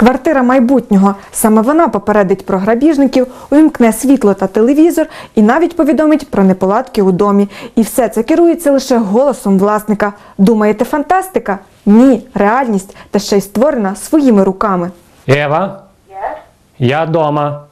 Квартира майбутнього. Саме вона попередить про грабіжників, увімкне світло та телевізор і навіть повідомить про неполадки у домі. І все це керується лише голосом власника. Думаєте, фантастика? Ні, реальність та ще й створена своїми руками. Ева? Я дома.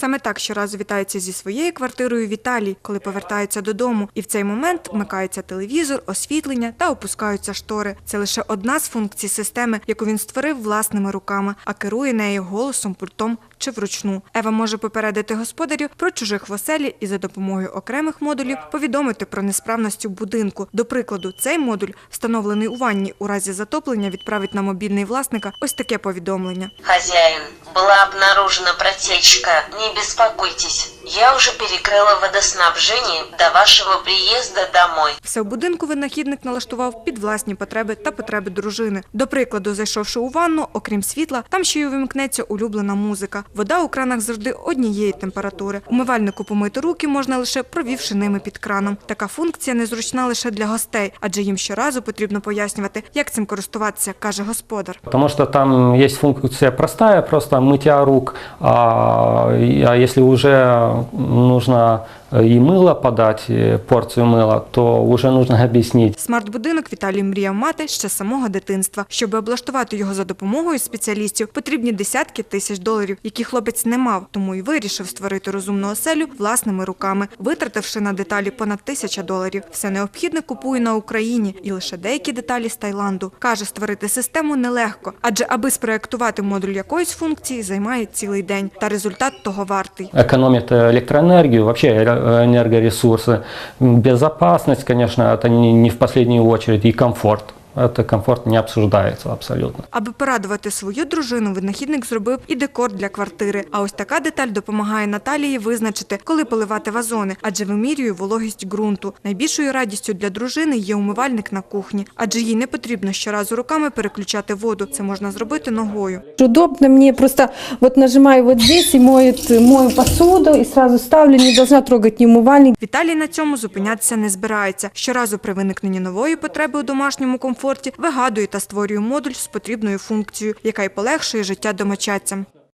Саме так щоразу вітається зі своєю квартирою Віталій, коли повертається додому. І в цей момент вмикається телевізор, освітлення та опускаються штори. Це лише одна з функцій системи, яку він створив власними руками, а керує нею голосом, пультом чи вручну. Ева може попередити господарів про чужих в оселі і за допомогою окремих модулів повідомити про несправності в будинку. До прикладу, цей модуль, встановлений у ванні у разі затоплення, відправить на мобільний власника ось таке повідомлення. Хозяин, была обнаружена протечка. Не беспокойтесь, я уже перекрыла водоснабжение до вашего приезда домой. Все в будинку винахідник налаштував під власні потреби та потреби дружини. До прикладу, зайшовши у ванну, окрім світла, там ще й увімкнеться улюблена музика. Вода у кранах завжди однієї температури. Умивальнику помити руки можна лише провівши ними під краном. Така функція незручна лише для гостей, адже їм щоразу потрібно пояснювати, як цим користуватися, каже господар. Потому что там есть функция простая, просто мытья рук. А, и- а если уже нужно и мыло подать, и порцию мыла, то уже нужно объяснить. Смарт-будинок Віталій мріяв мати ще з самого дитинства. Щоб облаштувати його за допомогою спеціалістів, потрібні десятки тисяч доларів, які хлопець не мав, тому й вирішив створити розумну оселю власними руками, витративши на деталі понад тисяча доларів. Все необхідне купує на Україні і лише деякі деталі з Таїланду. Каже, створити систему нелегко, адже аби спроектувати модуль якоїсь функції, займає цілий день, та результат того вартий. Экономит электроэнергию, вообще э, энергоресурсы. Безопасность, конечно, это не не в последнюю очередь, и комфорт. Это комфорт не обсуждается абсолютно. Аби порадувати свою дружину, винахідник зробив і декор для квартири. А ось така деталь допомагає Наталії визначити, коли поливати вазони, адже вимірює вологість ґрунту. Найбільшою радістю для дружини є умивальник на кухні, адже їй не потрібно щоразу руками переключати воду. Це можна зробити ногою. Удобно мне просто вот нажимаю вот здесь и моет, мою посуду и сразу ставлю, не должна трогать ни умывальник, Віталій на цьому зупинятися не збирається. Щоразу при виникненні нової потреби у домашньому комфорті вигадує та створює модуль з потрібною функцією, яка й полегшує життя домочадцям.